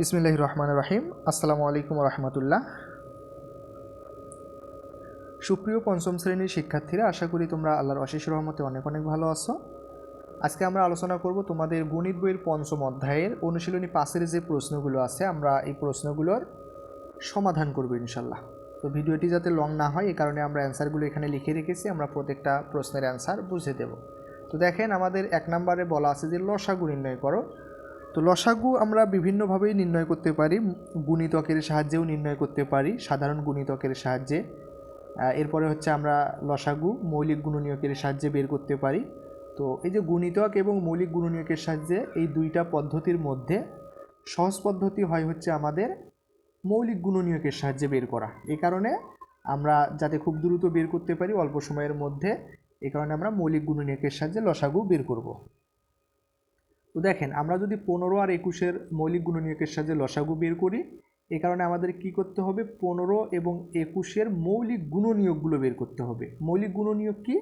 বিসমিল্লাহ রহমান রাহিম। আসসালামু আলাইকুম রহমতুল্লাহ। সুপ্রিয় পঞ্চম শ্রেণির শিক্ষার্থীরা, আশা করি তোমরা আল্লাহর অশেষ রহমতে অনেক অনেক ভালো আছো। আজকে আমরা আলোচনা করব তোমাদের গণিত বইয়ের পঞ্চম অধ্যায়ের অনুশীলনী পাশের যে প্রশ্নগুলো আছে, আমরা এই প্রশ্নগুলোর সমাধান করব ইনশাল্লাহ তো ভিডিওটি যাতে লং না হয় এই কারণে আমরা অ্যান্সারগুলো এখানে লিখে রেখেছি, আমরা প্রত্যেকটা প্রশ্নের অ্যান্সার বুঝে দেব। তো দেখেন, আমাদের এক নম্বরে বলা আছে যে, লসাগু নির্ণয় করো। তো লসাগু আমরা বিভিন্নভাবেই নির্ণয় করতে পারি। গুণিতকের সাহায্যেও নির্ণয় করতে পারি, সাধারণ গুণিতকের সাহায্যে। এরপরে হচ্ছে আমরা লসাগু, মৌলিক গুণনীয়কের সাহায্যে বের করতে পারি। তো এই যে গুণিতক এবং মৌলিক গুণনীয়কের সাহায্যে এই দুইটা পদ্ধতির মধ্যে সহজ পদ্ধতি হয় হচ্ছে আমাদের মৌলিক গুণনীয়কের সাহায্যে বের করা। এ কারণে আমরা যাতে খুব দ্রুত বের করতে পারি, অল্প সময়ের মধ্যে এই কারণে আমরা মৌলিক গুণনীয়কের সাহায্যে লসাগু বের করব। তো দেখেন, আমরা যদি পনেরো আর একুশের মৌলিক গুণনীয়কের সাহায্যে লসাগু বের করি এই কারণে আমাদের কি করতে হবে? পনেরো এবং একুশের মৌলিক গুণনীয়কগুলো বের করতে হবে। মৌলিক গুণনীয়ক কি?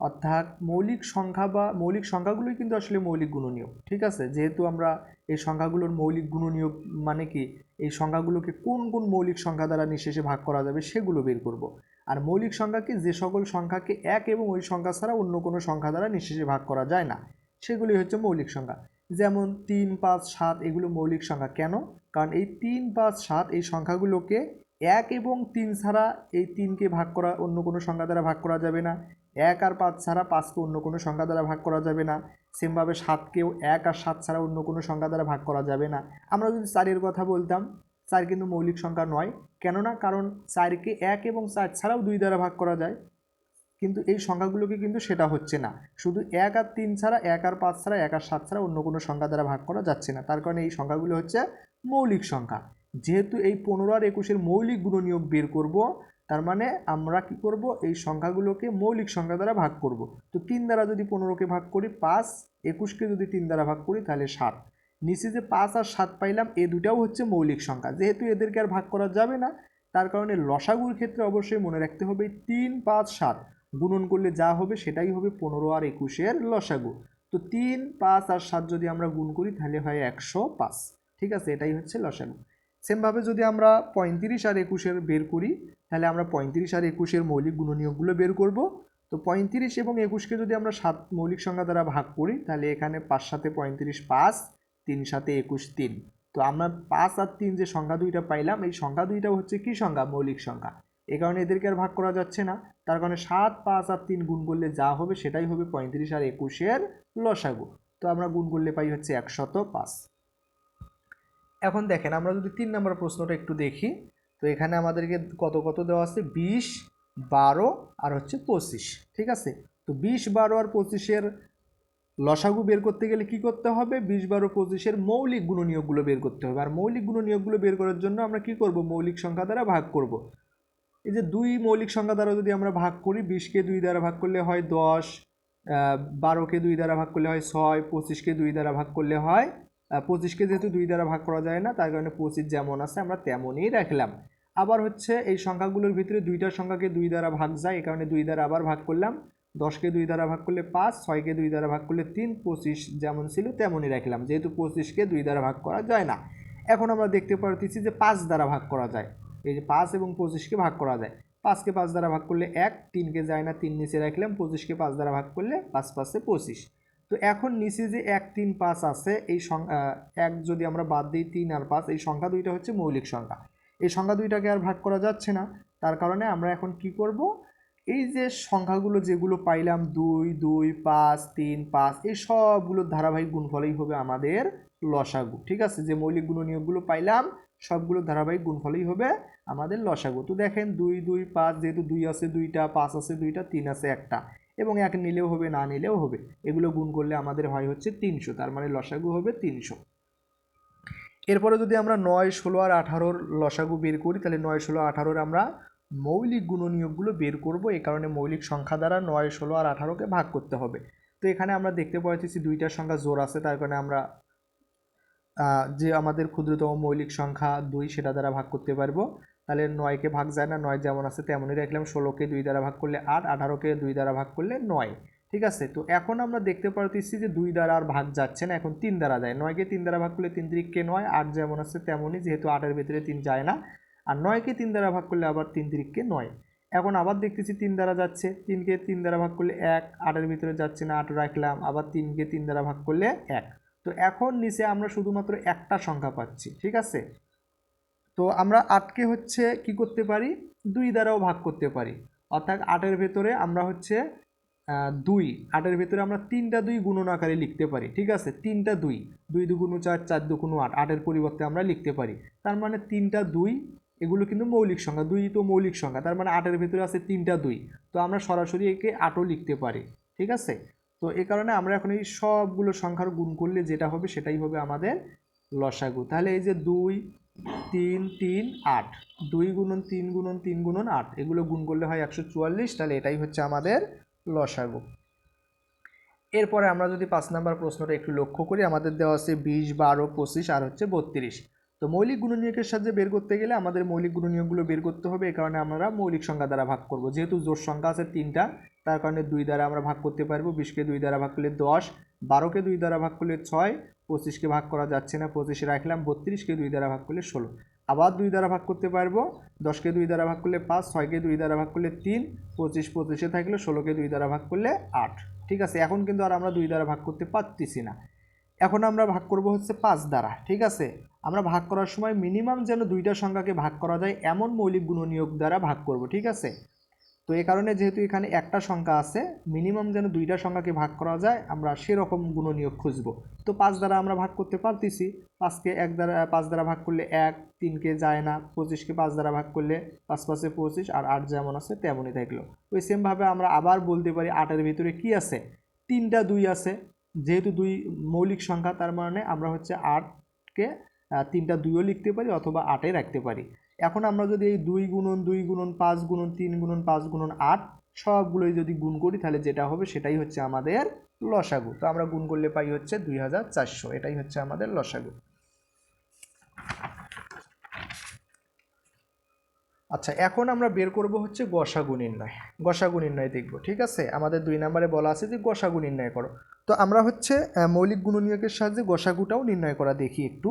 অর্থাৎ মৌলিক সংখ্যা বা মৌলিক সংখ্যাগুলোই কিন্তু আসলে মৌলিক গুণনীয়ক, ঠিক আছে? যেহেতু আমরা এই সংখ্যাগুলোর মৌলিক গুণনীয়ক মানে কি? এই সংখ্যাগুলোকে কোন কোন মৌলিক সংখ্যা দ্বারা নিঃশেষে ভাগ করা যাবে সেগুলো বের করব। আর মৌলিক সংখ্যাকে যে সকল সংখ্যাকে এক এবং ওই সংখ্যা ছাড়া অন্য কোনো সংখ্যা দ্বারা নিঃশেষে ভাগ করা যায় না। সেগুলি হচ্ছে মৌলিক সংখ্যা যেমন তিন, পাঁচ, সাত, এগুলো মৌলিক সংখ্যা কেন? কারণ এই তিন, পাঁচ, সাত এই সংখ্যাগুলোকে এক এবং তিন ছাড়া এই তিনকে ভাগ করা অন্য কোনো সংখ্যা দ্বারা ভাগ করা যাবে না। এক আর পাঁচ ছাড়া পাঁচকে অন্য কোনো সংখ্যা দ্বারা ভাগ করা যাবে না। সেমভাবে সাতকেও এক আর সাত ছাড়া অন্য কোনো সংখ্যা দ্বারা ভাগ করা যাবে না। আমরা যদি চারের কথা বলতাম, চার কিন্তু মৌলিক সংখ্যা নয়। কেননা? কারণ চারকে এক এবং চার ছাড়াও দুই দ্বারা ভাগ করা যায়। কিন্তু এই সংখ্যাগুলোকে কিন্তু সেটা হচ্ছে না। শুধু এক আর তিন ছাড়া, এক আর পাঁচ ছাড়া, এক আর সাত ছাড়া অন্য কোনো সংখ্যা দ্বারা ভাগ করা যাচ্ছে না। তার কারণে এই সংখ্যাগুলো হচ্ছে মৌলিক সংখ্যা। যেহেতু এই পনেরো আর একুশের মৌলিক গুণনীয়ক বের করব, তার মানে আমরা কি করব? এই সংখ্যাগুলোকে মৌলিক সংখ্যা দ্বারা ভাগ করব। তো তিন দ্বারা যদি পনেরোকে ভাগ করি, পাঁচ, একুশকে যদি তিন দ্বারা ভাগ করি, তাহলে সাত। নিচে যে পাঁচ আর সাত পাইলাম, এ দুটাও হচ্ছে মৌলিক সংখ্যা। যেহেতু এদেরকে আর ভাগ করা যাবে না, তার কারণে লসাগুর ক্ষেত্রে অবশ্যই মনে রাখতে হবে তিন, পাঁচ, সাত। গুণন করলে যা হবে সেটাই হবে পনেরো আর একুশের লসাগু। তো তিন, পাঁচ আর সাত যদি আমরা গুণ করি, তাহলে হয় একশো পাঁচ। ঠিক আছে? এটাই হচ্ছে লসাগু। সেমভাবে যদি আমরা পঁয়ত্রিশ আর একুশের বের করি, তাহলে আমরা পঁয়ত্রিশ আর একুশের মৌলিক গুণনীয়কগুলো বের করব। তো পঁয়ত্রিশ এবং একুশকে যদি আমরা সাত মৌলিক সংখ্যা দ্বারা ভাগ করি, তাহলে এখানে পাঁচ সাথে পঁয়ত্রিশ পাঁচ, তিন সাথে একুশ তিন। তো আমরা পাঁচ আর তিন যে সংখ্যা দুইটা পাইলাম, এই সংখ্যা দুইটা হচ্ছে কি সংখ্যা? মৌলিক সংখ্যা। এই কারণে এদেরকে আর ভাগ করা যাচ্ছে না। তার কারণে সাত, পাঁচ আর তিন গুণ করলে যা হবে সেটাই হবে পঁয়ত্রিশ আর একুশের লসাগু। তো আমরা গুণ করলে পাই হচ্ছে একশত পাঁচ। এখন দেখেন, আমরা যদি তিন নম্বর প্রশ্নটা একটু দেখি, তো এখানে আমাদেরকে কত কত দেওয়া আছে? বিশ, বারো আর হচ্ছে পঁচিশ, ঠিক আছে? তো বিশ, বারো আর পঁচিশের লসাগু বের করতে গেলে কি করতে হবে? বিশ, বারো, পঁচিশের মৌলিক গুণনীয়কগুলো বের করতে হবে। আর মৌলিক গুণনীয়কগুলো বের করার জন্য আমরা কি করব? মৌলিক সংখ্যা দ্বারা ভাগ করব। এই যে দুই মৌলিক সংখ্যা দ্বারা যদি আমরা ভাগ করি, বিশকে দুই দ্বারা ভাগ করলে হয় দশ বারোকে দুই দ্বারা ভাগ করলে হয় ছয়, পঁচিশকে দুই দ্বারা ভাগ করলে হয় পঁচিশকে যেহেতু দুই দ্বারা ভাগ করা যায় না, তার কারণে পঁচিশ যেমন আছে আমরা তেমনই রাখলাম। আবার হচ্ছে এই সংখ্যাগুলোর ভিতরে দুইটা সংখ্যাকে দুই দ্বারা ভাগ যায়, এই কারণে দুই দ্বারা আবার ভাগ করলাম। দশকে দুই দ্বারা ভাগ করলে পাঁচ, ছয়কে দুই দ্বারা ভাগ করলে তিন, পঁচিশ যেমন ছিল তেমনই রাখলাম, যেহেতু পঁচিশকে দুই দ্বারা ভাগ করা যায় না। এখন আমরা দেখতে পারতেছি যে পাঁচ দ্বারা ভাগ করা যায়। এই যে পাঁচ এবং পঁচিশকে ভাগ করা যায়। পাঁচকে পাঁচ দ্বারা ভাগ করলে এক, তিনকে যায় না, তিন নিচে রাখলাম, পঁচিশকে পাঁচ দ্বারা ভাগ করলে পাঁচ পাঁচে পঁচিশ। তো এখন নিচে যে এক, তিন, পাঁচ আছে, এই সংখ্যা এক যদি আমরা বাদ দিই, তিন আর পাঁচ, এই সংখ্যা দুইটা হচ্ছে মৌলিক সংখ্যা। এই সংখ্যা দুইটাকে আর ভাগ করা যাচ্ছে না। তার কারণে আমরা এখন কি করব? এই যে সংখ্যাগুলো যেগুলো পাইলাম, দুই দুই, পাঁচ, তিন, পাঁচ, এই সবগুলোর ধারাবাহিক গুণফলেই হবে আমাদের লসাগু। ঠিক আছে? যে মৌলিক গুণনীয়কগুলো পাইলাম সবগুলো ধারাবাহিক গুণফলেই হবে আমাদের লসাগু। তো দেখেন দুই দুই, পাঁচ, যেহেতু দুই আছে দুইটা, পাঁচ আছে দুইটা, তিন আছে একটা। এবং এক নিলেও হবে, না নিলেও হবে। এগুলো গুণ করলে আমাদের হয় হচ্ছে তিনশো, তার মানে লসাগু হবে তিনশো। এরপরে যদি আমরা নয়, ষোলো আর আঠারোর লসাগু বের করি, তাহলে নয়, ষোলো, আঠারোর আমরা মৌলিক গুণনীয়কগুলো বের করব। এই কারণে মৌলিক সংখ্যা দ্বারা নয়, ষোলো আর আঠারোকে ভাগ করতে হবে। তো এখানে আমরা দেখতে পাচ্ছি দুইটার সংখ্যা জোর আছে, তার কারণে আমরা যে আমাদের ক্ষুদ্রতম মৌলিক সংখ্যা দুই, সেটা দ্বারা ভাগ করতে পারব। তাহলে নয়কে ভাগ যায় না, নয় যেমন আছে তেমনই রাখলাম। ষোলোকে দুই দ্বারা ভাগ করলে আট আঠারোকে দুই দ্বারা ভাগ করলে নয়, ঠিক আছে? তো এখন আমরা দেখতে পারতেছি যে দুই দ্বারা আর ভাগ যাচ্ছে না, এখন তিন দ্বারা যায়। নয়কে তিন দ্বারা ভাগ করলে তিন তিরিককে নয়, আট যেমন আছে তেমনই, যেহেতু আটের ভেতরে তিন যায় না। আর নয়কে তিন দ্বারা ভাগ করলে আবার তিন তিরিককে নয়। এখন আবার দেখতেছি তিন দ্বারা যাচ্ছে তিনকে তিন দ্বারা ভাগ করলে এক, আটের ভিতরে যাচ্ছে না, আট রাখলাম, আবার তিনকে তিন দ্বারা ভাগ করলে এক। তো এখন নিচে আমরা শুধুমাত্র একটা সংখ্যা পাচ্ছি, ঠিক আছে? তো আমরা আটকে হচ্ছে কি করতে পারি? দুই দ্বারাও ভাগ করতে পারি। অর্থাৎ আটের ভেতরে আমরা হচ্ছে দুই। আটের ভেতরে আমরা তিনটা দুই গুণন আকারে লিখতে পারি, ঠিক আছে? তিনটা দুই। দুই দুগুণ চার চার দুগুণ আট। আটের পরিবর্তে আমরা লিখতে পারি। তার মানে তিনটা দুই, এগুলো কিন্তু মৌলিক সংখ্যা। দুই তো মৌলিক সংখ্যা। তার মানে আটের ভেতরে আছে তিনটা দুই। তো আমরা সরাসরি একে আটও লিখতে পারি, ঠিক আছে? তো এ কারণে আমরা এখন এই সবগুলো সংখ্যার গুণ করলে যেটা হবে সেটাই হবে আমাদের লসাগু। তাহলে এই যে দুই তিন তিন, আট। দুই গুণন তিন গুণন তিন গুণন আট। এগুলো গুণ করলে হয় একশো চুয়াল্লিশ, তাহলে এটাই হচ্ছে আমাদের লসাগু। এরপরে আমরা যদি পাঁচ নাম্বার প্রশ্নটা একটু লক্ষ্য করি, আমাদের দেওয়া আছে বিশ, বারো, পঁচিশ, আর হচ্ছে বত্রিশ। তো মৌলিক গুণনীয়কের সাহায্যে বের করতে গেলে আমাদের মৌলিক গুণনীয়কগুলো বের করতে হবে এই কারণে আমরা মৌলিক সংখ্যা দ্বারা ভাগ করব। যেহেতু জোর সংখ্যা আছে তিনটা, তার কারণে দুই দ্বারা আমরা ভাগ করতে পারব। বিশকে দুই দ্বারা ভাগ করলে দশ, বারোকে দুই দ্বারা ভাগ করলে ছয় পঁচিশকে ভাগ করা যাচ্ছে না, পঁচিশে রাখলাম, বত্রিশকে দুই দ্বারা ভাগ করলে ষোলো। আবার দুই দ্বারা ভাগ করতে পারব, দশকে দুই দ্বারা ভাগ করলে পাঁচ, ছয়কে দুই দ্বারা ভাগ করলে তিন, পঁচিশ, পঁচিশে থাকলে ষোলোকে দুই দ্বারা ভাগ করলে আট। ঠিক আছে, এখন কিন্তু আর আমরা দুই দ্বারা ভাগ করতে পারতেছি না। এখন আমরা ভাগ করব হচ্ছে পাঁচ দ্বারা, ঠিক আছে? আমরা ভাগ করার সময় মিনিমাম যেন দুইটা সংখ্যাকে ভাগ করা যায়, এমন মৌলিক গুণনীয়ক দ্বারা ভাগ করব, ঠিক আছে? তো এ কারণে যেহেতু এখানে একটা সংখ্যা আছে মিনিমাম যেন দুইটা সংখ্যাকে ভাগ করা যায়, আমরা সেরকম গুণনীয়ক খুঁজব। তো পাঁচ দ্বারা আমরা ভাগ করতে পারতেছি, পাঁচকে এক দ্বারা, পাঁচ দ্বারা ভাগ করলে এক, তিনকে যায় না, পঁচিশকে পাঁচ দ্বারা ভাগ করলে পাঁচ পাঁচে পঁচিশ, আর আট যেমন আছে তেমনই থাকল। ওই সেমভাবে আমরা আবার বলতে পারি আটের ভিতরে কি আছে? তিনটা দুই আছে, যেহেতু দুই মৌলিক সংখ্যা, তার মানে আমরা হচ্ছে আটকে তিনটা দুইও লিখতে পারি অথবা আটে রাখতে পারি। এখন আমরা যদি এই দুই গুণন দুই গুণন, পাঁচ গুণন, তিন গুণন, পাঁচ গুণন, আট সবগুলোই যদি গুণ করি, তাহলে যেটা হবে সেটাই হচ্ছে আমাদের লসাগু। তো আমরা গুণ করলে পাই হচ্ছে দুই হাজার চারশো। এটাই হচ্ছে আমাদের লসাগু। আচ্ছা এখন আমরা বের করব হচ্ছে গসাগু নির্ণয়। গসাগু নির্ণয় দেখব, ঠিক আছে? আমাদের দুই নম্বরে বলা আছে যে গসাগু নির্ণয় করো। তো আমরা হচ্ছে মৌলিক গুণনীয়কের সাহায্যে গসাগুটাও নির্ণয় করা দেখি একটু,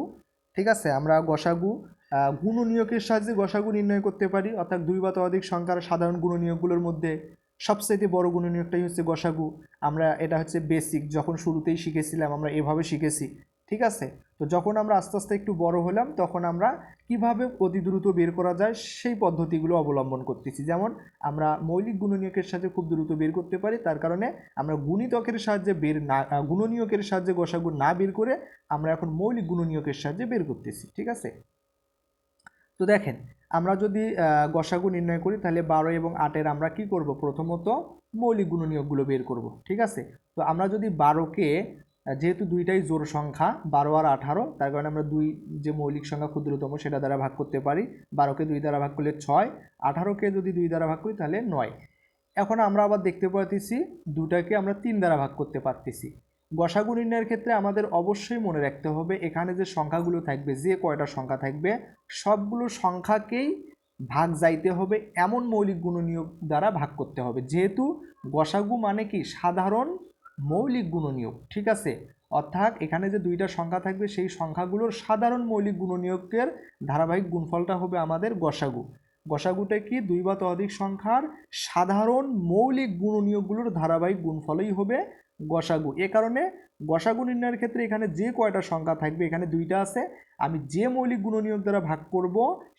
ঠিক আছে? আমরা গসাগু আহ, গুণনীয়কের সাহায্যে গসাগু নির্ণয় করতে পারি। অর্থাৎ দুই বা ততোধিক সংখ্যার সাধারণ গুণনীয়কগুলোর মধ্যে সবচেয়ে বড় গুণ নিয়োগটাই হচ্ছে গসাগু। আমরা এটা হচ্ছে বেসিক যখন শুরুতেই শিখেছিলাম আমরা এভাবে শিখেছি। ঠিক আছে? তো যখন আমরা আস্তে আস্তে একটু বড় হলাম তখন আমরা কীভাবে অতি দ্রুত বের করা যায় সেই পদ্ধতিগুলো অবলম্বন করতেছি। যেমন আমরা মৌলিক গুণনীয়কের সাহায্যে খুব দ্রুত বের করতে পারি তার কারণে আমরা গুণিতকের সাহায্যে বের না গুণনীয়কের সাহায্যে গসাগু না বের করে আমরা এখন মৌলিক গুণনীয়কের সাহায্যে বের করতেছি। ঠিক আছে? তো দেখেন, আমরা যদি গসাগু নির্ণয় করি, তাহলে বারো এবং আটের আমরা কি করব? প্রথমত মৌলিক গুণনীয়কগুলো বের করব, ঠিক আছে? তো আমরা যদি বারোকে, যেহেতু দুইটাই জোর সংখ্যা, বারো আর আঠারো, তার কারণে আমরা দুই, যে মৌলিক সংখ্যা ক্ষুদ্রতম, সেটা দ্বারা ভাগ করতে পারি। বারোকে দুই দ্বারা ভাগ করলে ছয়, আঠারোকে যদি দুই দ্বারা ভাগ করি, তাহলে নয়। এখন আমরা আবার দেখতে পাচ্ছি দুটাকে আমরা তিন দ্বারা ভাগ করতে পারতেছি। গসাগু নির্ণয়ের ক্ষেত্রে আমাদের অবশ্যই মনে রাখতে হবে, এখানে যে সংখ্যাগুলো থাকবে, যে কয়টা সংখ্যা থাকবে, সবগুলো সংখ্যাকেই ভাগ যাইতে হবে, এমন মৌলিক গুণনীয়ক দ্বারা ভাগ করতে হবে। যেহেতু গসাগু মানে কি? সাধারণ মৌলিক গুণনীয়ক, ঠিক আছে? অর্থাৎ এখানে যে দুইটা সংখ্যা থাকবে, সেই সংখ্যাগুলোর সাধারণ মৌলিক গুণনীয়কের ধারাবাহিক গুণফলটা হবে আমাদের গসাগু। গসাগুটা কি? দুই বা ততোধিক সংখ্যার সাধারণ মৌলিক গুণনীয়কগুলোর ধারাবাহিক গুণফলই হবে গসাগু। এ কারণে গসাগু নির্ণয়ের ক্ষেত্রে এখানে যে কয়টা সংখ্যা থাকবে, এখানে দুইটা আছে। আমি যে মৌলিক গুণনীয়ক দ্বারা ভাগ করব,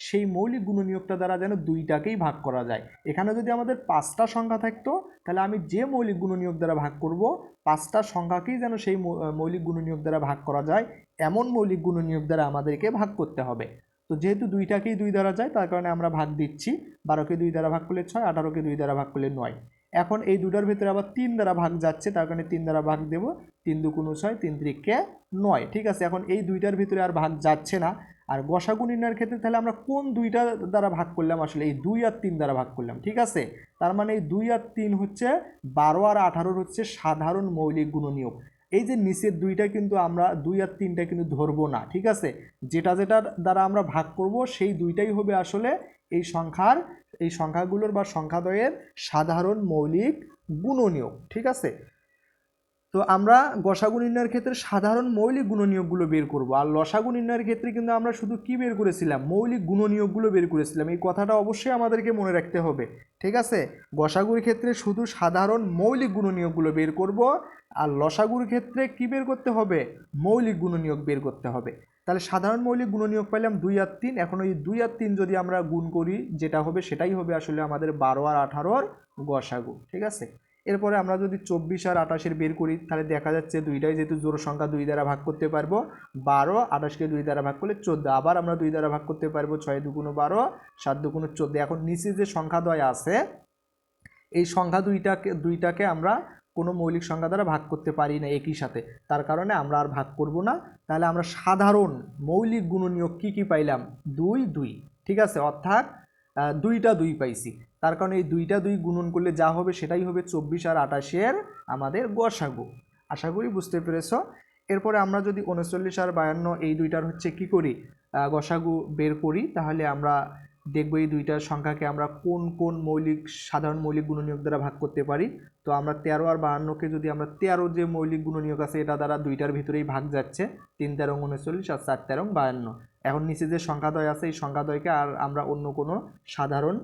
সেই মৌলিক গুণনীয়কটা দ্বারা যেন দুইটাকেই ভাগ করা যায়। এখানে যদি আমাদের পাঁচটা সংখ্যা থাকতো, তাহলে আমি যে মৌলিক গুণনীয়ক দ্বারা ভাগ করব, পাঁচটা সংখ্যাকেই যেন সেই মৌলিক গুণনীয়ক দ্বারা ভাগ করা যায়, এমন মৌলিক গুণনীয়ক দ্বারা আমাদেরকে ভাগ করতে হবে। তো যেহেতু দুইটাকেই দুই দ্বারা যায়, তার কারণে আমরা ভাগ দিচ্ছি, বারোকে দুই দ্বারা ভাগ করলে ছয়, আঠারোকে দুই দ্বারা ভাগ করলে নয়। এখন এই দুটার ভিতরে আবার তিন দ্বারা ভাগ যাচ্ছে, তার কারণে তিন দ্বারা ভাগ দেব। তিন দুগুণ ছয়, তিন ত্রিককে নয়, ঠিক আছে? এখন এই দুইটার ভিতরে আর ভাগ যাচ্ছে না। আর গসাগু নির্ণয়ের ক্ষেত্রে তাহলে আমরা কোন দুইটা দ্বারা ভাগ করলাম? আসলে এই দুই আর তিন দ্বারা ভাগ করলাম, ঠিক আছে? তার মানে এই দুই আর তিন হচ্ছে বারো আর আঠারোর হচ্ছে সাধারণ মৌলিক গুণনীয়ক। এই যে নিচের দুইটা কিন্তু আমরা দুই আর তিনটা কিন্তু ধরবো না, ঠিক আছে? যেটা যেটার দ্বারা আমরা ভাগ করব, সেই দুইটাই হবে আসলে এই সংখ্যার, এই সংখ্যাগুলোর বা সংখ্যাদ্বয়ের সাধারণ মৌলিক গুণনীয় ঠিক আছে? তো আমরা গসাগু নির্ণয়ের ক্ষেত্রে সাধারণ মৌলিক গুণনীয়কগুলো বের করব। আর লসাগু নির্ণয়ের ক্ষেত্রে কিন্তু আমরা শুধু কি বের করেছিলাম? মৌলিক গুণনীয়কগুলো বের করেছিলাম। এই কথাটা অবশ্যই আমাদেরকে মনে রাখতে হবে। ঠিক আছে? গসাগুর ক্ষেত্রে শুধু সাধারণ মৌলিক গুণনীয়কগুলো বের করব আর লসাগুর ক্ষেত্রে কি বের করতে হবে? মৌলিক গুণনীয়ক বের করতে হবে। তাহলে সাধারণ মৌলিক গুণনীয়ক পাইলাম দুই আর তিন। এখন ওই দুই আর তিন যদি আমরা গুণ করি, যেটা হবে সেটাই হবে আসলে আমাদের বারো আর আঠারোর গসাগু। ঠিক আছে? এরপরে আমরা যদি চব্বিশ আর আঠাশের বের করি, তাহলে দেখা যাচ্ছে দুইটাই যেহেতু জোর সংখ্যা দুই দ্বারা ভাগ করতে পারব। বারো, আঠাশকে দুই দ্বারা ভাগ করলে চোদ্দ। আবার আমরা দুই দ্বারা ভাগ করতে পারব ছয় দুগুণ বারো, সাত দুগুণ চোদ্দ। এখন নিচে যে সংখ্যাদ্বয় আছে, এই সংখ্যা দুইটাকে দুইটাকে আমরা কোনো মৌলিক সংখ্যা দ্বারা ভাগ করতে পারি না একই সাথে। তার কারণে আমরা আর ভাগ করব না। তাহলে আমরা সাধারণ মৌলিক গুণনীয়ক কী কী পাইলাম? দুই দুই। ঠিক আছে? অর্থাৎ দুইটা দুই পাইছি। তার কারণে এই দুইটা দুই গুণন করলে যা হবে সেটাই হবে চব্বিশ আর আঠাশের আমাদের গসাগু আশা করি বুঝতে পেরেছ। এরপরে আমরা যদি উনচল্লিশ আর বায়ান্ন এই দুইটার হচ্ছে কি করি গসাগু বের করি, তাহলে আমরা দেখব এই দুইটার সংখ্যাকে আমরা কোন কোন মৌলিক, সাধারণ মৌলিক গুণনীয়ক দ্বারা ভাগ করতে পারি। তো আমরা তেরো আর বাহান্নকে যদি আমরা তেরো যে মৌলিক গুণনীয়ক আছে, এটা দ্বারা দুইটার ভিতরেই ভাগ যাচ্ছে, তিন তেরো উনচল্লিশ আর চার তেরো বায়ান্ন। এখন নিচে যে সংখ্যাদ্বয় আছে, এই সংখ্যাদ্বয়কে আর আমরা অন্য কোনো সাধারণ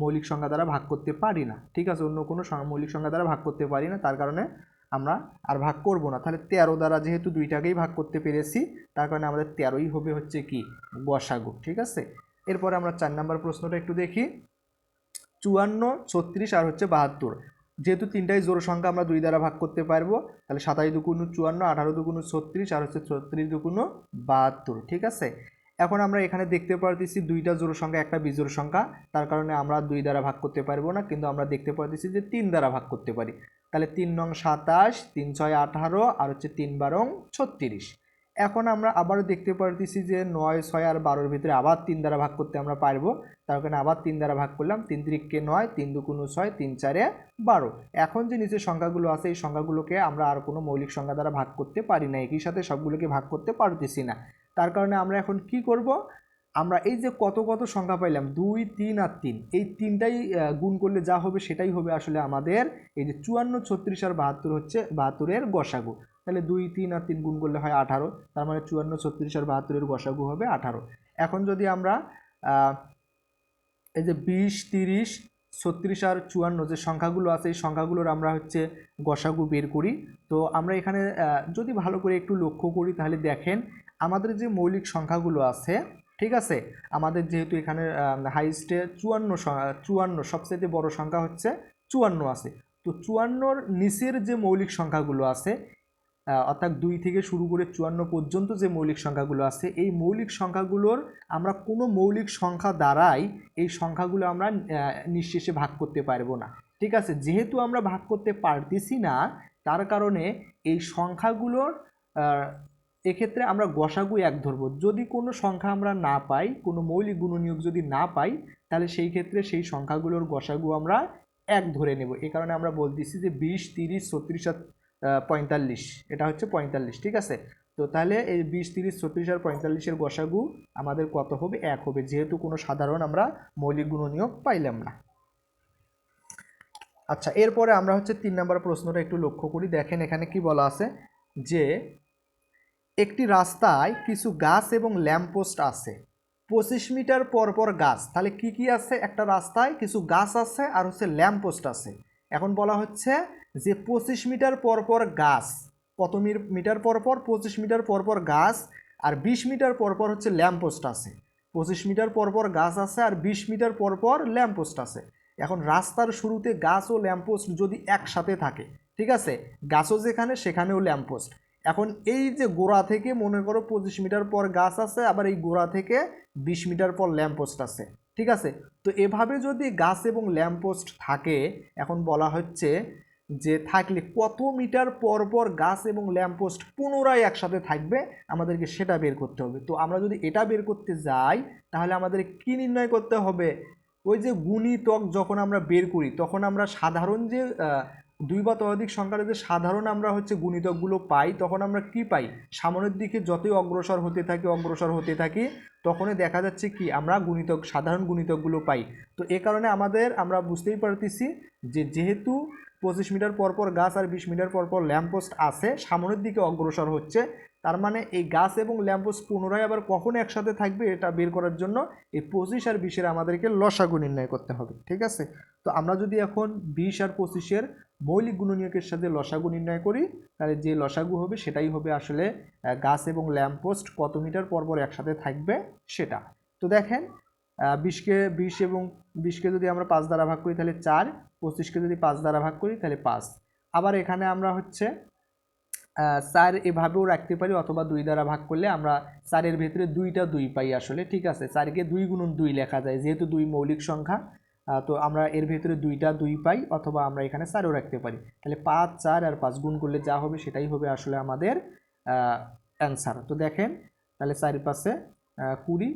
মৌলিক সংখ্যা দ্বারা ভাগ করতে পারি না। ঠিক আছে? অন্য কোনো মৌলিক সংখ্যা দ্বারা ভাগ করতে পারি না। তার কারণে আমরা আর ভাগ করব না। তাহলে তেরো দ্বারা যেহেতু দুইটাকেই ভাগ করতে পেরেছি, তার কারণে আমাদের তেরোই হবে হচ্ছে কি? বসাগু ঠিক আছে? এরপরে আমরা চার নাম্বার প্রশ্নটা একটু দেখি। চুয়ান্ন, ছত্রিশ আর হচ্ছে বাহাত্তর। যেহেতু তিনটাই জোর সংখ্যা আমরা দুই দ্বারা ভাগ করতে পারব, তাহলে সাতাশ দুকুনো চুয়ান্ন, আঠারো দুকুনো ছত্রিশ আর হচ্ছে ছত্রিশ দুকুনো বাহাত্তর। ঠিক আছে? এখন আমরা এখানে দেখতে পারতেছি দুইটা জোড় সংখ্যা, একটা বিজোড় সংখ্যা। তার কারণে আমরা দুই দ্বারা ভাগ করতে পারব না, কিন্তু আমরা দেখতে পারতেছি যে তিন দ্বারা ভাগ করতে পারি। তাহলে তিন নং সাতাশ, তিন ছয় আঠারো, আর হচ্ছে তিন বারং ছত্রিশ। এখন আমরা আবারও দেখতে পারতেছি যে নয়, ছয় আর বারোর ভিতরে আবার তিন দ্বারা ভাগ করতে আমরা পারব। তার কারণে আবার তিন দ্বারা ভাগ করলাম, তিন তিরিককে নয়, তিন দুকুনো ছয়, তিন চারে বারো। এখন যে নিচের সংখ্যাগুলো আছে, এই সংখ্যাগুলোকে আমরা আর কোনো মৌলিক সংখ্যা দ্বারা ভাগ করতে পারি না, একই সাথে সবগুলোকে ভাগ করতে পারতেছি না। তার কারণে আমরা এখন কি করব? আমরা এই যে কত কত সংখ্যা পাইলাম, দুই, তিন আর তিন, এই তিনটাই গুণ করলে যা হবে সেটাই হবে আসলে আমাদের এই যে চুয়ান্ন, ছত্রিশ আর বাহাত্তর হচ্ছে, বাহাত্তরের গসাগু। তাহলে দুই, তিন আর তিন গুণ করলে হয় আঠারো, তার মানে চুয়ান্ন, ছত্রিশ আর বাহাত্তরের গসাগু হবে আঠারো। এখন যদি আমরা এই যে বিশ, তিরিশ, ছত্রিশ আর চুয়ান্ন যে সংখ্যাগুলো আছে, এই সংখ্যাগুলোর আমরা হচ্ছে গসাগু বের করি। তো আমরা এখানে যদি ভালো করে একটু লক্ষ্য করি তাহলে দেখেন আমাদের যে মৌলিক সংখ্যাগুলো আছে, ঠিক আছে? আমাদের যেহেতু এখানে হাইস্টে চুয়ান্ন চুয়ান্ন সবচেয়ে বড় সংখ্যা হচ্ছে চুয়ান্ন আছে। তো চুয়ান্নর নিচের যে মৌলিক সংখ্যাগুলো আছে অর্থাৎ দুই থেকে শুরু করে চুয়ান্ন পর্যন্ত যে মৌলিক সংখ্যাগুলো আছে, এই মৌলিক সংখ্যাগুলোর আমরা কোনো মৌলিক সংখ্যা দ্বারাই এই সংখ্যাগুলো আমরা নিঃশেষে ভাগ করতে পারব না। ঠিক আছে? যেহেতু আমরা ভাগ করতে পারতেছি না, তার কারণে এই সংখ্যাগুলোর এক্ষেত্রে আমরা গসাগু এক ধরবো। যদি কোনো সংখ্যা আমরা না পাই, কোনো মৌলিক গুণনীয়ক যদি না পাই, তাহলে সেই ক্ষেত্রে সেই সংখ্যাগুলোর গসাগু আমরা এক ধরে নেব। এই কারণে আমরা বলতেছি যে বিশ, তিরিশ, ছত্রিশ আর পঁয়তাল্লিশ। এটা হচ্ছে পঁয়তাল্লিশ, ঠিক আছে? তো তাহলে এই বিশ, তিরিশ, ছত্রিশ আর পঁয়তাল্লিশের গসাগু আমাদের কত হবে? এক হবে। যেহেতু কোনো সাধারণ আমরা মৌলিক গুণনীয়ক পাইলাম না। আচ্ছা এরপরে আমরা হচ্ছে তিন নম্বর প্রশ্নটা একটু লক্ষ্য করি। দেখেন এখানে কি বলা আছে? যে একটি রাস্তায় কিছু গাছ এবং ল্যাম্পপোস্ট আছে। পঁচিশ মিটার পর পর গাছ। তাহলে কি কি আছে একটা রাস্তায়? কিছু গাছ আছে আর হচ্ছে ল্যাম্পপোস্ট আছে। এখন বলা হচ্ছে যে পঁচিশ মিটার পর পর গাছ। কত মিটার পর পর? পঁচিশ মিটার পর পর গাছ আর বিশ মিটার পর পর হচ্ছে ল্যাম্পপোস্ট আছে। পঁচিশ মিটার পর পর গাছ আছে আর বিশ মিটার পর পর ল্যাম্পপোস্ট আছে। এখন রাস্তার শুরুতে গাছ ও ল্যাম্পপোস্ট যদি একসাথে থাকে, ঠিক আছে? গাছও যেখানে, সেখানেও ল্যাম্পপোস্ট। এখন এই যে গোড়া থেকে মনে করো পঁচিশ মিটার পর গাছ আছে, আবার এই গোড়া থেকে বিশ মিটার পর ল্যাম্পপোস্ট আছে, ঠিক আছে? তো এভাবে যদি গাছ এবং ল্যাম্পপোস্ট থাকে, এখন বলা হচ্ছে যে থাকলে কত মিটার পর পর গাছ এবং ল্যাম্পপোস্ট পুনরায় একসাথে থাকবে, আমাদেরকে সেটা বের করতে হবে। তো আমরা যদি এটা বের করতে যাই, তাহলে আমাদের কি নির্ণয় করতে হবে? ওই যে গুণিতক যখন আমরা বের করি, তখন আমরা সাধারণ যে দুই বা ততোধিক সংখ্যার যে সাধারণ আমরা হচ্ছে গুণিতকগুলো পাই, তখন আমরা কি পাই? সামনের দিকে যতই অগ্রসর হতে থাকি, অগ্রসর হতে থাকি, তখনই দেখা যাচ্ছে কি আমরা গুণিতক, সাধারণ গুণিতকগুলো পাই। তো এ কারণে আমাদের আমরা বুঝতেই পারতেছি যে যেহেতু পঁচিশ মিটার পর পর গাছ আর বিশ মিটার পরপর পর ল্যাম্পপোস্ট আছে, সামনের দিকে অগ্রসর হচ্ছে তার মানে এই গাছ এবং ল্যাম্পপোস্ট পুনরায় আবার কখন একসাথে থাকবে এটা বের করার জন্য এই পঁচিশ আর বিশের আমাদেরকে লসাগু নির্ণয় করতে হবে, ঠিক আছে? তো আমরা যদি এখন বিশ আর পঁচিশের মৌলিক গুণনীয়কের সাথে লসাগু নির্ণয় করি, তাহলে যে লসাগু হবে সেটাই হবে আসলে গাছ এবং ল্যাম্পপোস্ট কত মিটার পর পর একসাথে থাকবে সেটা। তো দেখেন বিশকে বিশ এবং বিশকে যদি আমরা পাঁচ দ্বারা ভাগ করি তাহলে চার, পঁচিশকে যদি পাঁচ দ্বারা ভাগ করি তাহলে পাঁচ। আবার এখানে আমরা হচ্ছে চার এভাবেও রাখতে পারি অথবা দুই দ্বারা ভাগ করলে আমরা চারের ভেতরে দুইটা দুই পাই আসলে, ঠিক আছে? চারকে দুই গুণন দুই লেখা যায়, যেহেতু দুই মৌলিক সংখ্যা তো আমরা এর ভেতরে দুইটা দুই পাই অথবা আমরা এখানে চারও রাখতে পারি। তাহলে পাঁচ, চার আর পাঁচ গুণ করলে যা হবে সেটাই হবে আসলে আমাদের অ্যান্সার তো দেখেন, তাহলে চারি পাশে কুড়ি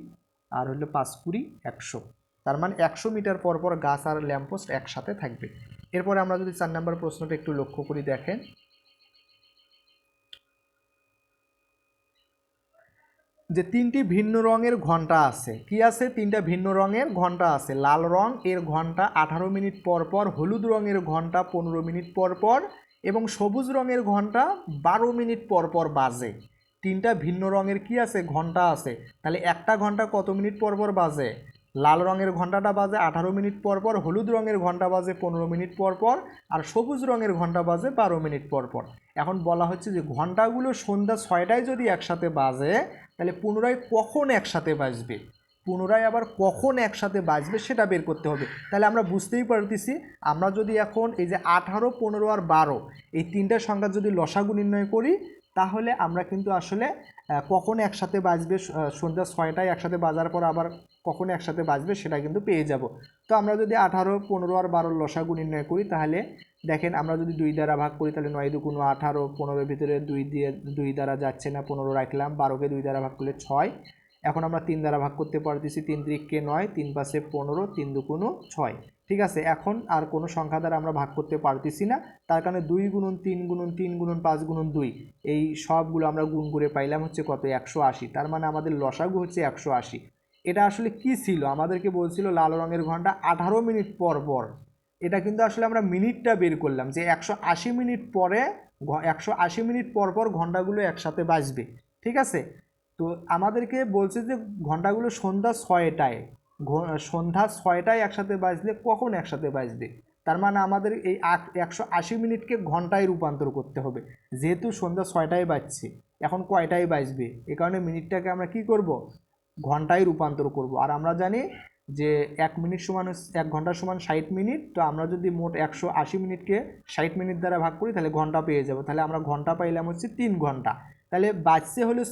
আর হলো পাঁচ কুড়ি একশো। তার মানে একশো মিটার পর পর গাছ আর ল্যাম্পপোস্ট একসাথে থাকবে। এরপরে আমরা যদি চার নম্বর প্রশ্নটা একটু লক্ষ্য করি, দেখেন। যে তিনটি ভিন্ন রঙের ঘণ্টা আছে। কি আছে? তিনটা ভিন্ন রঙের ঘণ্টা আছে। লাল রং এর ঘণ্টা আঠারো মিনিট পর পর, হলুদ রঙের ঘণ্টা পনেরো মিনিট পর পর এবং সবুজ রঙের ঘণ্টা বারো মিনিট পর পর বাজে। তিনটা ভিন্ন রঙের কি আছে? ঘণ্টা আছে। তাহলে একটা ঘণ্টা কত মিনিট পর পর বাজে? লাল রঙের ঘন্টাটা বাজে আঠারো মিনিট পর পর, হলুদ রঙের ঘণ্টা বাজে পনেরো মিনিট পর পর আর সবুজ রঙের ঘণ্টা বাজে বারো মিনিট পর পর। এখন বলা হচ্ছে যে ঘন্টাগুলো সন্ধ্যা ছয়টায় যদি একসাথে বাজে তাহলে পুনরায় কখন একসাথে বাজবে? পুনরায় আবার কখন একসাথে বাজবে সেটা বের করতে হবে। তাহলে আমরা বুঝতেই পারতেছি, আমরা যদি এখন এই যে আঠারো, পনেরো আর বারো, এই তিনটা সংখ্যা যদি লসাগু নির্ণয় করি, তাহলে আমরা কিন্তু আসলে কখন একসাথে বাজবে সন্ধ্যা ছয়টায় একসাথে বাজার পর আবার কখন একসাথে বাজবে সেটা কিন্তু পেয়ে যাব। তো আমরা যদি আঠারো, পনেরো আর বারোর লসাগু নির্ণয় করি তাহলে দেখেন আমরা যদি দুই দ্বারা ভাগ করি তাহলে নয় দুগুণ আঠারো পনেরোর ভিতরে দুই দিয়ে, দুই দ্বারা যাচ্ছে না, পনেরো রাখলাম, বারোকে দুই দ্বারা ভাগ করলে ছয়। এখন আমরা তিন দ্বারা ভাগ করতে পারতেছি, তিন ত্রিককে নয়, তিন পাশে পনেরো, তিন দুগুণও ছয়। ঠিক আছে? এখন আর কোনো সংখ্যা দ্বারা আমরা ভাগ করতে পারতেছি না। তার কারণে দুই গুণন তিন গুণন তিন গুণন পাঁচ গুণন দুই, এই সবগুলো আমরা গুণ করে পাইলাম হচ্ছে কত? একশো আশি। তার মানে আমাদের লসাগু হচ্ছে একশো আশি। এটা আসলে কি ছিল? আমাদেরকে বলছিল লাল রঙের ঘণ্টা আঠারো মিনিট পর পর। এটা কিন্তু আসলে আমরা মিনিটটা বের করলাম যে একশো আশি মিনিট পরে একশো আশি মিনিট পর পর ঘন্টাগুলো একসাথে বাজবে। ঠিক আছে? তো আমাদেরকে বলছে যে ঘন্টাগুলো সন্ধ্যা ছয়টায়। সন্ধ্যা ছয়টায় একসাথে বাজলে কখন একসাথে বাজবে? তার মানে আমাদের এই একশো আশি মিনিটকে ঘন্টায় রূপান্তর করতে হবে। যেহেতু সন্ধ্যা ছয়টায় বাজছে, এখন কয়টায় বাজবে? এ কারণে মিনিটটাকে আমরা কি করব? ঘন্টায় রূপান্তর করব। আর আমরা জানি যে এক মিনিট সমান এক ঘণ্টা সমান ষাট মিনিট, তো আমরা যদি মোট একশো আশি মিনিটকে ষাট মিনিট দ্বারা ভাগ করি, তাহলে ঘণ্টা পেয়ে যাব। তাহলে আমরা ঘণ্টা পাইলাম হচ্ছে তিন ঘণ্টা। তাহলে বাজছে হলে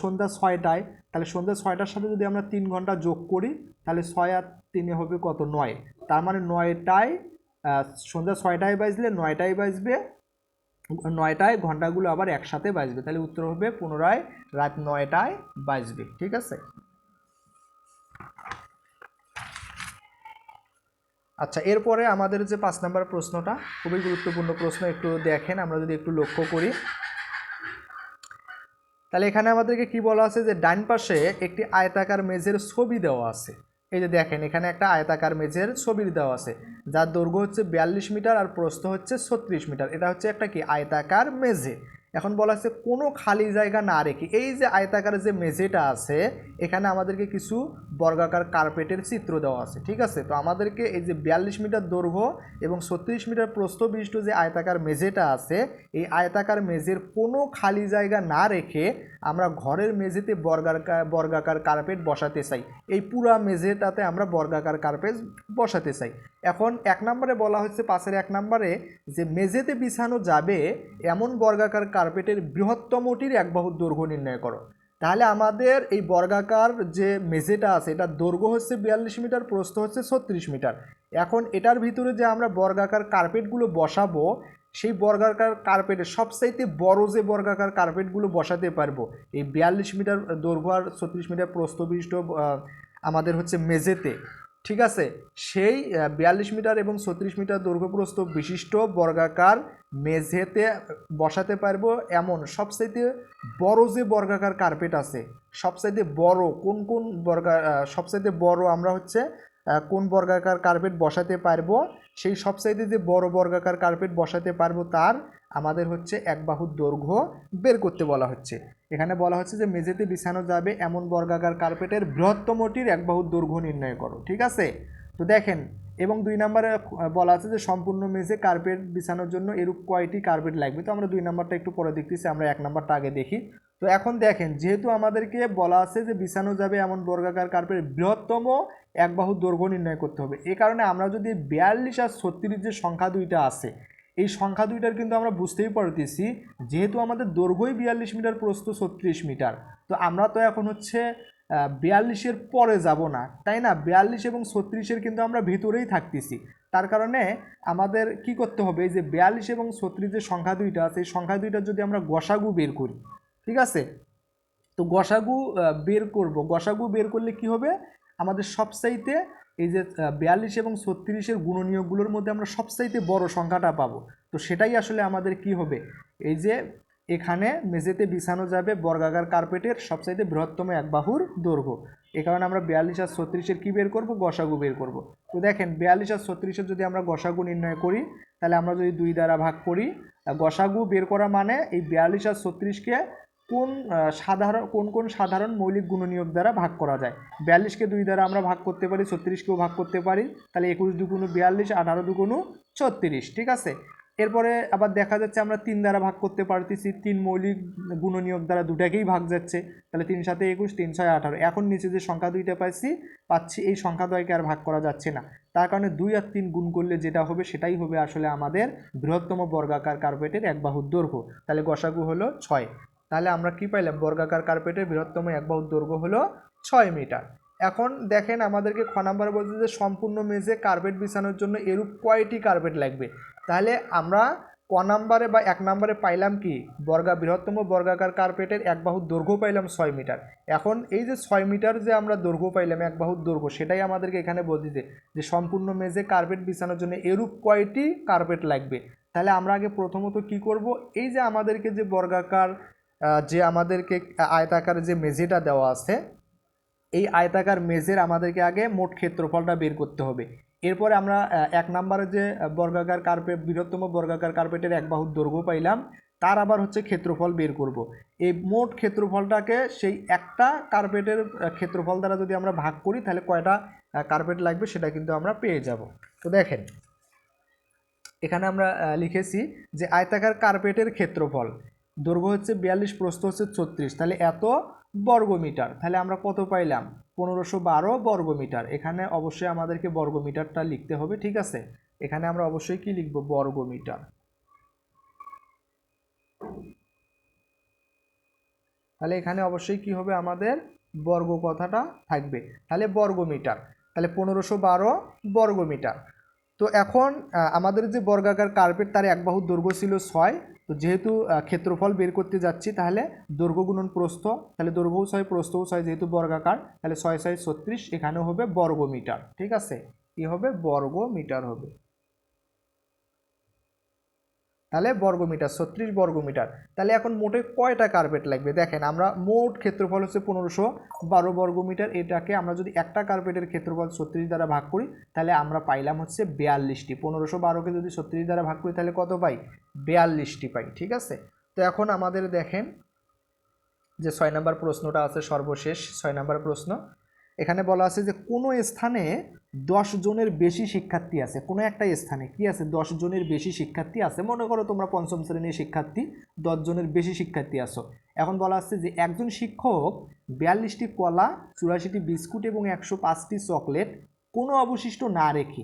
সন্ধ্যা ছয়টায়। তাহলে সন্ধ্যা ছয়টার সাথে যদি আমরা তিন ঘণ্টা যোগ করি, তাহলে ছয় আর তিনে হবে কত? নয়। তার মানে নয়টায় সন্ধ্যা ছয়টায় বাজলে নয়টায় বাজবে, নয়টায় ঘন্টাগুলো আবার একসাথে বাজবে। তাহলে উত্তর হবে পুনরায় রাত নয়টায় বাজবে। ঠিক আছে? আচ্ছা এরপরে আমাদের যে পাঁচ নাম্বার প্রশ্নটা, খুবই গুরুত্বপূর্ণ প্রশ্ন, একটু দেখেন, আমরা যদি একটু লক্ষ্য করি। তাহলে এখানে আমাদেরকে কি বলা আছে যে ডান পাশে একটি আয়তাকার মেঝের ছবি দেওয়া আছে। এই যে দেখেন, এখানে একটা আয়তাকার মেঝের ছবি দেওয়া আছে। যার দৈর্ঘ্য হচ্ছে বিয়াল্লিশ মিটার আর প্রস্থ হচ্ছে ছত্রিশ মিটার। এটা হচ্ছে একটা কি? আয়তাকার মেঝে। এখন বলা হচ্ছে কোনো খালি জায়গা না রেখে, এই যে আয়তাকার যে মেঝেটা আছে, এখানে আমাদেরকে কিছু বর্গাকার কার্পেটের চিত্র দেওয়া আছে, ঠিক আছে? তো আমাদেরকে এই যে বিয়াল্লিশ মিটার দৈর্ঘ্য এবং ছত্রিশ মিটার প্রস্থ বিশিষ্ট যে আয়তাকার মেঝেটা আছে, এই আয়তাকার মেঝের কোনো খালি জায়গা না রেখে আমরা ঘরের মেঝেতে বর্গাকার বর্গাকার কার্পেট বসাতে চাই। এই পুরা মেঝেটাতে আমরা বর্গাকার কার্পেট বসাতে চাই। এখন এক নম্বরে বলা হচ্ছে পাশের এক নম্বরে যে মেঝেতে বিছানো যাবে এমন বর্গাকার কার্পেটের বৃহত্তমটির এক বাহুর দৈর্ঘ্য নির্ণয় করো। তাহলে আমাদের এই বর্গাকার যে মেঝেটা আছে, এটার দৈর্ঘ্য হচ্ছে বিয়াল্লিশ মিটার, প্রস্থ হচ্ছে ছত্রিশ মিটার। এখন এটার ভিতরে যে আমরা বর্গাকার কার্পেটগুলো বসাবো, সেই বর্গাকার কার্পেটের সবচাইতে বড় যে বর্গাকার কার্পেটগুলো বসাতে পারব, এই বিয়াল্লিশ মিটার দৈর্ঘ্য আর ছত্রিশ মিটার প্রস্থ বিশিষ্ট আমাদের হচ্ছে মেঝেতে। ঠিক আছে? সেই বিয়াল্লিশ মিটার এবং ছত্রিশ মিটার দৈর্ঘ্যপ্রস্থ বিশিষ্ট বর্গাকার মেঝেতে বসাতে পারব এমন সবচাইতে বড় যে বর্গাকার কার্পেট আছে, সবচাইতে বড় কোন কোন বর্গা সবচাইতে বড় আমরা হচ্ছে কোন বর্গাকার কার্পেট বসাতে পারব, সেই সবচাইতে যে বড় বর্গাকার কার্পেট বসাতে পারব তার আমাদের হচ্ছে এক বাহুর দৈর্ঘ্য বের করতে বলা হচ্ছে। এখানে বলা হচ্ছে যে মেঝেতে বিছানো যাবে এমন বর্গাকার কার্পেটের বৃহত্তমটির এক বাহুর দৈর্ঘ্য নির্ণয় করো, ঠিক আছে? তো দেখেন, এবং দুই নম্বরে বলা আছে যে সম্পূর্ণ মেঝে কার্পেট বিছানোর জন্য এরূপ কয়টি কার্পেট লাগবে? তো আমরা দুই নাম্বারটা একটু পরে দেখতেছি, আমরা এক নাম্বারটা আগে দেখি। তো এখন দেখেন, যেহেতু আমাদেরকে বলা আছে যে বিছানো যাবে এমন বর্গাকার কার্পেট বৃহত্তম এক বাহু দৈর্ঘ্য নির্ণয় করতে হবে। এ কারণে আমরা যদি বিয়াল্লিশ আর ছত্রিশ যে সংখ্যা দুইটা আছে, এই সংখ্যা দুইটার কিন্তু আমরা বুঝতেই পারতেছি, যেহেতু আমাদের দৈর্ঘ্যই বিয়াল্লিশ মিটার, প্রস্থ ছত্রিশ মিটার। তো আমরা তো এখন হচ্ছে বিয়াল্লিশের পরে যাব না, তাই না? বিয়াল্লিশ এবং ছত্রিশের কিন্তু আমরা ভিতরেই থাকতেছি। তার কারণে আমাদের কি করতে হবে যে বিয়াল্লিশ এবং ছত্রিশ যে সংখ্যা দুইটা আছে, এই সংখ্যা দুইটা যদি আমরা গসাগু বের করি ঠিক আছে? তো গসাগু বের করব। গসাগু বের করলে কি হবে? আমাদের সবচাইতে এই যে বিয়াল্লিশ এবং ছত্রিশের গুণনীয়কগুলোর মধ্যে আমরা সবচাইতে বড় সংখ্যাটা পাবো। তো সেটাই আসলে আমাদের কি হবে? এই যে, এখানে মেঝেতে বিছানো যাবে বর্গাকার কার্পেটের সবচাইতে বৃহত্তম এক বাহুর দৈর্ঘ্য। এ কারণে আমরা বিয়াল্লিশ আর ছত্রিশের কী বের করব? গসাগু বের করব। তো দেখেন, বিয়াল্লিশ আর ছত্রিশের যদি আমরা গসাগু নির্ণয় করি, তাহলে আমরা যদি দুই দ্বারা ভাগ করি, গসাগু বের করা মানে এই বিয়াল্লিশ আর ছত্রিশকে কোন সাধারণ, কোন কোন সাধারণ মৌলিক গুণনীয়ক দ্বারা ভাগ করা যায়? বিয়াল্লিশকে দুই দ্বারা আমরা ভাগ করতে পারি, ছত্রিশকেও ভাগ করতে পারি, তাহলে একুশ দুগুণু বিয়াল্লিশ, আঠারো দুগুণু ছত্রিশ, ঠিক আছে? এরপরে আবার দেখা যাচ্ছে আমরা তিন দ্বারা ভাগ করতে পারতেছি, তিন মৌলিক গুণনীয়ক দ্বারা দুটাকেই ভাগ যাচ্ছে, তাহলে তিন সাথে একুশ, তিন ছয়, আঠারো। এখন নিচে যে সংখ্যা দুইটা পাইছি, পাচ্ছি, এই সংখ্যা দ্বয়কে আর ভাগ করা যাচ্ছে না। তার কারণে দুই আর তিন গুণ করলে যেটা হবে, সেটাই হবে আসলে আমাদের বৃহত্তম বর্গাকার কার্পেটের এক বাহুর দৈর্ঘ্য। তাহলে গসাগু হলো ছয়। তাহলে আমরা কি পাইলাম? বর্গাকার কার্পেটের বৃহত্তম এক বাহুর দৈর্ঘ্য হলো ছয় মিটার। এখন দেখেন আমাদেরকে খ নাম্বার বলছে যে সম্পূর্ণ মেঝে কার্পেট বিছানোর জন্য এরূপ কয়টি কার্পেট লাগবে? তাহলে আমরা ক নাম্বারে বা এক নাম্বারে পাইলাম কি? বর্গা, বৃহত্তম বর্গাকার কার্পেটের এক বাহুর দৈর্ঘ্য পাইলাম ছয় মিটার। এখন এই যে ছয় মিটার যে আমরা দৈর্ঘ্য পাইলাম, এক বাহুর দৈর্ঘ্য, সেটাই আমাদেরকে এখানে বলতেছে যে সম্পূর্ণ মেঝে কার্পেট বিছানোর জন্য এরূপ কয়টি কার্পেট লাগবে? তাহলে আমরা আগে প্রথমত কি করব? এই যে আমাদেরকে যে বর্গাকার যে আমাদেরকে আয়তাকার যে মেঝেটা দেওয়া আছে, এই আয়তাকার মেঝের আমাদেরকে আগে মোট ক্ষেত্রফলটা বের করতে হবে। এরপরে আমরা এক নম্বরে যে বর্গাকার কার্পেট বৃহত্তম বর্গাকার কার্পেটের এক বাহুর দৈর্ঘ্য পাইলাম, তার আবার হচ্ছে ক্ষেত্রফল বের করব। এই মোট ক্ষেত্রফলটাকে সেই একটা কার্পেটের ক্ষেত্রফল দ্বারা যদি আমরা ভাগ করি, তাহলে কয়টা কার্পেট লাগবে সেটা কিন্তু আমরা পেয়ে যাব। তো দেখেন, এখানে আমরা লিখেছি যে আয়তাকার কার্পেটের ক্ষেত্রফল। দৈর্ঘ্য হচ্ছে বিয়াল্লিশ, প্রস্থ হচ্ছে ছত্রিশ। তাহলে এত বর্গমিটার। তাহলে আমরা কত পাইলাম? পনেরোশো বারো বর্গমিটার। এখানে অবশ্যই আমাদেরকে বর্গমিটারটা লিখতে হবে, ঠিক আছে? এখানে আমরা অবশ্যই কি লিখব? বর্গমিটার। তাহলে এখানে অবশ্যই কি হবে? আমাদের বর্গ কথাটা থাকবে। তাহলে বর্গমিটার। তাহলে পনেরোশো বারো বর্গমিটার। তো এখন আমাদের যে বর্গাকার কার্পেট তার এক বাহুর দৈর্ঘ্য ছিল ছয়। তো যেহেতু ক্ষেত্রফল বের করতে যাচ্ছি, তাহলে দৈর্ঘ্য গুণন প্রস্থ, তাহলে দৈর্ঘ্যও ছয় প্রস্থও ছয় যেহেতু বর্গাকার, তাহলে ছয় ছয়, ছত্রিশ এখানে হবে বর্গমিটার। ঠিক আছে? কি হবে? বর্গ মিটার হবে। তাহলে বর্গমিটার, ছত্রিশ বর্গমিটার। তাহলে এখন মোটে কয়টা কার্পেট লাগবে? দেখেন, আমরা মোট ক্ষেত্রফল হচ্ছে পনেরোশো বারো বর্গমিটার। এটাকে আমরা যদি একটা কার্পেটের ক্ষেত্রফল ছত্রিশ দ্বারা ভাগ করি, তাহলে আমরা পাইলাম হচ্ছে বিয়াল্লিশটি। পনেরোশো বারোকে যদি ছত্রিশ দ্বারা ভাগ করি, তাহলে কত পাই? বিয়াল্লিশটি পাই, ঠিক আছে? তো এখন আমাদের দেখেন যে ছয় নম্বর প্রশ্নটা আছে সর্বশেষ, ছয় নম্বর প্রশ্ন। এখানে বলা আছে যে কোনো স্থানে দশ জনের বেশি শিক্ষার্থী আছে, কোনো একটা স্থানে কি আছে? দশ জনের বেশি শিক্ষার্থী আছে। মনে করো তোমরা পঞ্চম শ্রেণির শিক্ষার্থী, দশ জনের বেশি শিক্ষার্থী আছো। এখন বলা আছে যে একজন শিক্ষক বিয়াল্লিশটি কলা, চুরাশিটি বিস্কুট এবং একশো পাঁচটি চকলেট কোনো অবশিষ্ট না রেখে,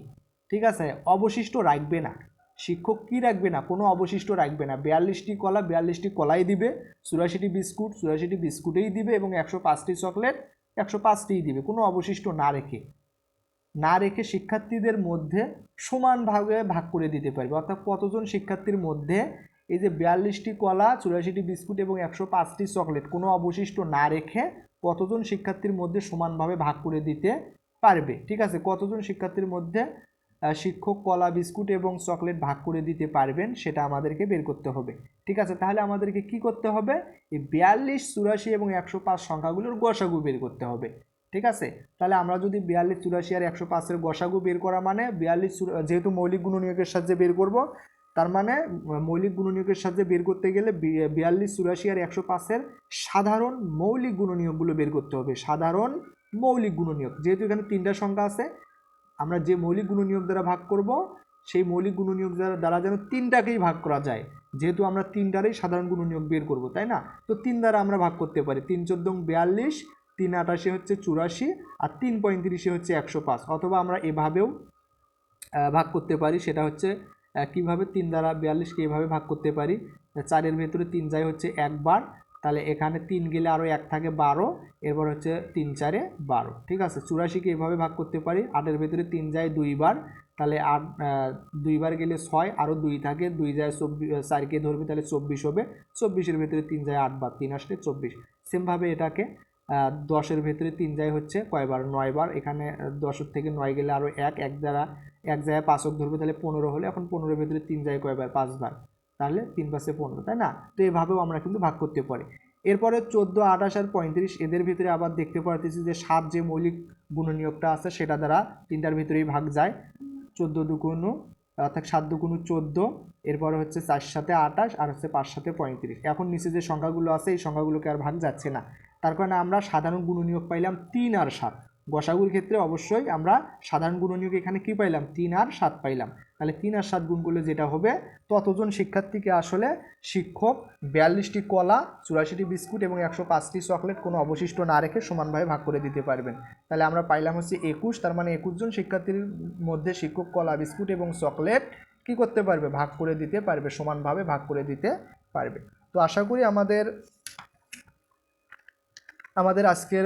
ঠিক আছে? অবশিষ্ট রাখবে না। শিক্ষক কি রাখবে না? কোনো অবশিষ্ট রাখবে না। বিয়াল্লিশটি কলা, বিয়াল্লিশটি কলাই দিবে, চুরাশিটি বিস্কুট, চুরাশিটি বিস্কুটেই দিবে এবং একশো পাঁচটি চকলেট, একশো পাঁচটিই দিবে, কোনো অবশিষ্ট না রেখে। না রেখে শিক্ষার্থীদের মধ্যে সমানভাবে ভাগ করে দিতে পারবে। অর্থাৎ কতজন শিক্ষার্থীর মধ্যে এই যে বিয়াল্লিশটি কলা, চুরাশিটি বিস্কুট এবং একশো পাঁচটি চকলেট, কোনো অবশিষ্ট না রেখে কতজন শিক্ষার্থীর মধ্যে সমানভাবে ভাগ করে দিতে পারবে? ঠিক আছে, কতজন শিক্ষার্থীর মধ্যে শিক্ষক কলা, বিস্কুট এবং চকলেট ভাগ করে দিতে পারবেন সেটা আমাদেরকে বের করতে হবে। ঠিক আছে, তাহলে আমাদেরকে কি করতে হবে? এই বিয়াল্লিশ, চুরাশি এবং একশো পাঁচ সংখ্যাগুলোর গসাগু বের করতে হবে। ঠিক আছে? তাহলে আমরা যদি বিয়াল্লিশ চুরাশি আর একশো পাঁচের গসাগু বের করা মানে বিয়াল্লিশ যেহেতু মৌলিক গুণনীয়কের সাহায্যে বের করব, তার মানে মৌলিক গুণনীয়কের সাহায্যে বের করতে গেলে বিয়াল্লিশ চুরাশি আর একশো পাঁচের সাধারণ মৌলিক গুণনীয়কগুলো বের করতে হবে। সাধারণ মৌলিক গুণনীয়ক, যেহেতু এখানে তিনটা সংখ্যা আছে, আমরা যে মৌলিক গুণনীয়ক দ্বারা ভাগ করব, সেই মৌলিক গুণনীয়ক দ্বারা দ্বারা যেন তিনটাকেই ভাগ করা যায়। যেহেতু আমরা তিনটারই সাধারণ গুণনীয়ক বের করব, তাই না? তো তিন দ্বারা আমরা ভাগ করতে পারি। তিন চোদ্দ বিয়াল্লিশ তিন আটাশে হচ্ছে চুরাশি আর তিন পঁয়ত্রিশে হচ্ছে একশো পাঁচ। অথবা আমরা এভাবেও ভাগ করতে পারি। সেটা হচ্ছে কীভাবে তিন দ্বারা বিয়াল্লিশকে এভাবে ভাগ করতে পারি? চারের ভেতরে তিন যায় হচ্ছে একবার। তাহলে এখানে তিন গেলে আরও এক থাকে বারো। এরপর হচ্ছে তিন চারে বারো। ঠিক আছে? চুরাশিকে এভাবে ভাগ করতে পারি। আটের ভেতরে তিন যায় দুইবার। তাহলে আট দুইবার গেলে ছয় আরও দুই থাকে। দুই যায় চব্বিশ চারকে ধরবে, তাহলে চব্বিশ হবে। চব্বিশের ভেতরে তিন যায় আটবার। তিন আসলে চব্বিশ। সেমভাবে এটাকে দশের ভেতরে তিন যায় হচ্ছে, কয়বার? নয়বার। এখানে দশের থেকে নয় গেলে আরও এক এক দ্বারা, এক জায়গায় পাঁচক ধরবে, তাহলে পনেরো হলে এখন পনেরোর ভেতরে তিন যায় কয়বার? পাঁচবার। তাহলে তিন পাশে পনেরো, তাই না? তো এভাবেও আমরা কিন্তু ভাগ করতে পারি। এরপরে চোদ্দ, আঠাশ আর পঁয়ত্রিশ, এদের ভিতরে আবার দেখতে পারতেছি যে সাত যে মৌলিক গুণনীয়কটা আছে, সেটা দ্বারা তিনটার ভিতরেই ভাগ যায়। চোদ্দ দুগুণু, অর্থাৎ সাত দুগুণু চোদ্দ, এরপরে হচ্ছে চার সাথে আঠাশ, আর হচ্ছে পাঁচ সাথে পঁয়ত্রিশ। এখন নিচে যে সংখ্যাগুলো আছে, এই সংখ্যাগুলোকে আর ভাগ যাচ্ছে না। তার কারণে আমরা সাধারণ গুণনীয়ক পাইলাম তিন আর সাত। গসাগুর ক্ষেত্রে অবশ্যই আমরা সাধারণ গুণনীয়ক এখানে কি পাইলাম? তিন আর সাত পাইলাম। তাহলে তিন আর সাত গুণ করলে যেটা হবে, ততজন শিক্ষার্থীকে আসলে শিক্ষক বিয়াল্লিশটি কলা, চুরাশিটি বিস্কুট এবং একশো পাঁচটি চকলেট কোনো অবশিষ্ট না রেখে সমানভাবে ভাগ করে দিতে পারবেন। তাহলে আমরা পাইলাম হচ্ছে একুশ, তার মানে একুশ জন শিক্ষার্থীর মধ্যে শিক্ষক কলা, বিস্কুট এবং চকলেট কি করতে পারবে? ভাগ করে দিতে পারবে, সমানভাবে ভাগ করে দিতে পারবে। তো আশা করি আমাদের আমাদের আজকের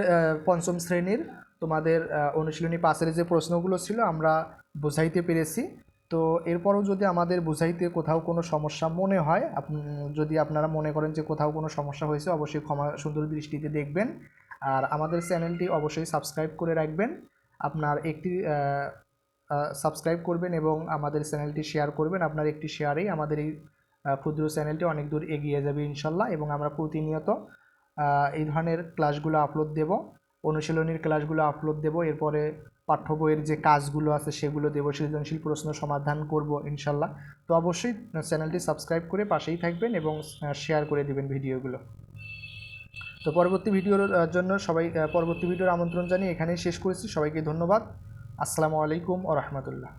পঞ্চম শ্রেণির তোমাদের অনুশীলনী পাশের যে প্রশ্নগুলো ছিল আমরা বোঝাইতে পেরেছি। তো এরপরও যদি আমাদের বোঝাইতে কোথাও কোনো সমস্যা মনে হয় যদি আপনারা মনে করেন যে কোথাও কোনো সমস্যা হয়েছে, অবশ্যই ক্ষমা সুন্দর দৃষ্টিতে দেখবেন। আর আমাদের চ্যানেলটি অবশ্যই সাবস্ক্রাইব করে রাখবেন। আপনার একটি সাবস্ক্রাইব করবেন এবং আমাদের চ্যানেলটি শেয়ার করবেন। আপনার একটি শেয়ারেই আমাদের এই ক্ষুদ্র চ্যানেলটি অনেক দূর এগিয়ে যাবে ইনশাল্লাহ এবং আমরা প্রতিনিয়ত এই ধরনের ক্লাসগুলো আপলোড দেব, অনুশীলনীর ক্লাসগুলো আপলোড দেব, এরপরে পাঠ্য বইয়ের যে কাজগুলো আছে সেগুলো দেব, সৃজনশীল প্রশ্ন সমাধান করব ইনশাল্লাহ। তো অবশ্যই চ্যানেলটি সাবস্ক্রাইব করে পাশেই থাকবেন এবং শেয়ার করে দেবেন ভিডিওগুলো। তো পরবর্তী ভিডিওর জন্য সবাই পরবর্তী ভিডিওর আমন্ত্রণ জানিয়ে এখানেই শেষ করেছি। সবাইকে ধন্যবাদ। আসসালামু আলাইকুম ও রহমতুল্লাহ।